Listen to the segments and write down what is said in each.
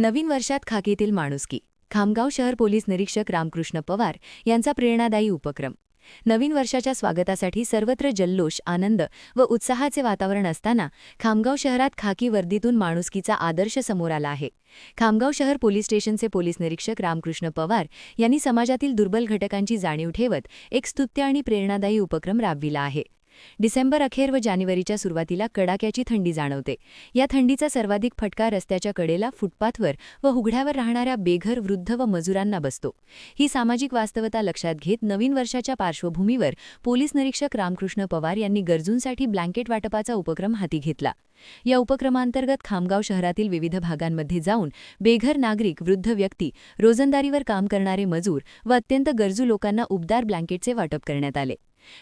नवीन वर्षात खाकीतील माणुसकी. खामगाव शहर पोलीस निरीक्षक रामकृष्ण पवार यांचा प्रेरणादायी उपक्रम. नवीन वर्षाच्या स्वागतासाठी सर्वत्र जल्लोष आनंद व उत्साहाचे वातावरण असताना खामगाव शहरात खाकी वर्दीतून माणुसकीचा आदर्श समोर आला आहे. खामगाव शहर पोलीस स्टेशनचे पोलीस निरीक्षक रामकृष्ण पवार यांनी समाजातील दुर्बल घटकांची जाणीव ठेवत एक स्तुत्य आणि प्रेरणादायी उपक्रम राबविला आहे. डिसेंबर अखेर व जानेवारीच्या सुरुवातीला कडाक्याची थंडी जाणवते. या थंडीचा सर्वाधिक फटका रस्त्याच्या कडेला फुटपाथवर व उघड्यावर राहणाऱ्या बेघर वृद्ध व मजुरांना बसतो. ही सामाजिक वास्तवता लक्षात घेत नवीन वर्षाच्या पार्श्वभूमीवर पोलीस निरीक्षक रामकृष्ण पवार यांनी गरजूंसाठी ब्लँकेट वाटपाचा उपक्रम हाती घेतला. या उपक्रमांतर्गत खामगाव शहरातील विविध भागांमध्ये जाऊन बेघर नागरिक वृद्ध व्यक्ती रोजंदारीवर काम करणारे मजूर व अत्यंत गरजू लोकांना उबदार ब्लँकेटचे वाटप करण्यात आले.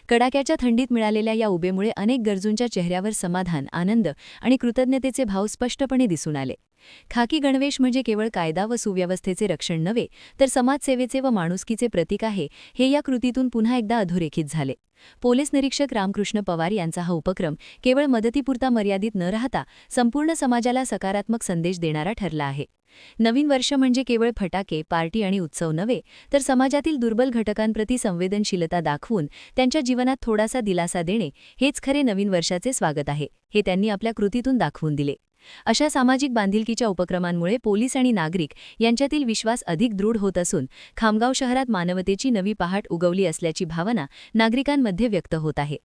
कडाक्याच्या थंडीत मिळालेल्या या उबेमुळे अनेक गरजूंच्या चेहऱ्यावर समाधान आनंद आणि कृतज्ञतेचे भाव स्पष्टपणे दिसून आले. खाकी गणवेश म्हणजे केवळ कायदा व सुव्यवस्थेचे रक्षण नव्हे तर समाजसेवेचे व माणुसकीचे प्रतीक आहे हे या कृतीतून पुन्हा एकदा अधोरेखित झाले. पोलीस निरीक्षक रामकृष्ण पवार यांचा हा उपक्रम केवळ मदतीपुरता मर्यादित न राहता संपूर्ण समाजाला सकारात्मक संदेश देणारा ठरला आहे. नवीन वर्ष म्हणजे केवळ फटाके पार्टी आणि उत्सव नव्हे तर समाजातील दुर्बल घटकांप्रती संवेदनशीलता दाखवून त्यांच्या जीवनात थोडासा दिलासा देणे हेच खरे नवीन वर्षाचे स्वागत आहे हे त्यांनी आपल्या कृतीतून दाखवून दिले. अशा सामाजिक बांधिलकीच्या उपक्रमांमुळे पोलीस आणि नागरिक यांच्यातील विश्वास अधिक दृढ होत असून खामगाव शहरात मानवतेची नवी पहाट उगवली असल्याची भावना नागरिकांमध्ये व्यक्त होत आहे.